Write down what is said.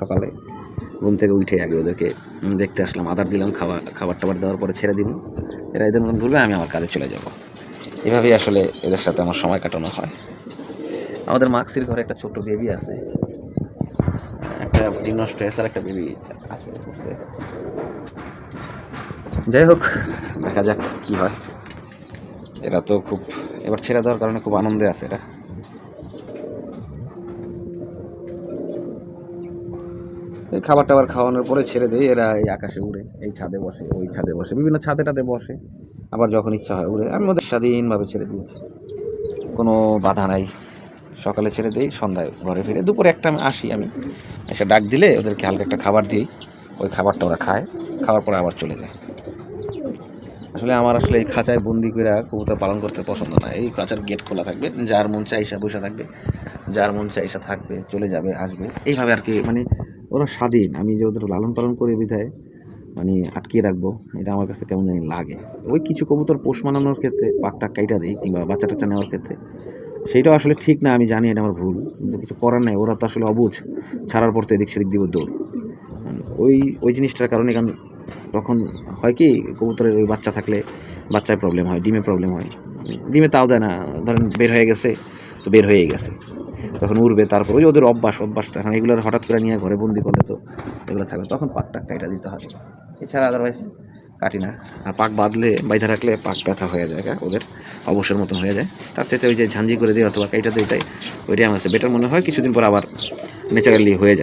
সকালে ঘুম থেকে উঠে আগে ওদেরকে দেখতে আসলাম, আদার দিলাম, খাবার খাবার টাবার দেওয়ার পরে ছেড়ে দিব এরা এদের মতন ঘুরবে আমি আমার কাজে চলে যাব। এভাবেই আসলে এদের সাথে আমার সময় কাটানো হয়। আমাদের মাক্সির ঘরে একটা ছোট বেবি আছে। একটা ডিম নষ্ট আর একটা বেবি আছে। যাই হোক, দেখা যাক কি হয়। এরা তো খুব, এবার ছেড়ে দেওয়ার কারণে খুব আনন্দে আছে এরা এই খাবার টাবার খাওয়ানোর পরে ছেড়ে দেয় এরা এই আকাশে উড়ে, এই ছাদে বসে, ওই ছাদে বসে, বিভিন্ন ছাদে টাদে বসে। আবার যখন ইচ্ছা হয় উড়ে, আমি ওদের স্বাধীনভাবে ছেড়ে দিয়েছি কোনো বাধা নাই। সকালে ছেড়ে দিই, সন্ধ্যায় ঘরে ফিরে, দুপুরে একটা আমি আসি, আমি এসে ডাক দিলে ওদেরকে হালকা একটা খাবার দিই। ওই খাবারটা ওরা খায়, খাওয়ার পরে আবার চলে যায়। আসলে আমার আসলে এই খাঁচায় বন্দি করে কবুতর পালন করতে পছন্দ না। এই খাঁচার গেট খোলা থাকবে, যার মন চাইসা বসে থাকবে, যার মন চাইসা থাকবে, চলে যাবে, আসবে। এইভাবে আর কি মানে ওরা স্বাধীন। আমি যে ওদের লালন পালন করে বিধায় মানে আটকিয়ে রাখব, এটা আমার কাছে কেমন জানি লাগে। ওই কিছু কবুতর পোষ মানানোর ক্ষেত্রে পাকটা কাইটা দিই কিংবা বাচ্চা টাচ্চা নেওয়ার ক্ষেত্রে। সেইটাও আসলে ঠিক না, আমি জানি এটা আমার ভুল, কিন্তু কিছু করার নাই। ওরা তো আসলে অবুঝ, ছাড়ার পর তো এদিক সেদিক দিব দৌড়। ওই ওই জিনিসটার কারণে কারণ তখন হয় কি, কবুতরের ওই বাচ্চা থাকলে বাচ্চায় প্রবলেম হয়, ডিমে প্রবলেম হয়। ডিমে তাও দেয় না, ধরেন বের হয়ে গেছে, তো বের হয়েই গেছে। তখন উড়বে, তারপর ওই ওদের অভ্যাস অভ্যাস এখন এগুলোর হঠাৎ করে নিয়ে ঘরে বন্দি করলে তো এগুলো থাকবে, তখন পাক পাকটা কাটা দিতে হবে। এছাড়া আদারওয়াইজ কাটি না। আর পাক বাঁধলে বাইধা রাখলে পাক ব্যথা হয়ে যায় হ্যাঁ ওদের অবসর মতন হয়ে যায়। তার চাইতে ওই যে ঝাঞ্জি করে দিই অথবা কাইটা দিই, ওইটাই ওইটাই আমার কাছে বেটার মনে হয়, কিছুদিন পর আবার ন্যাচারালি হয়ে যায়।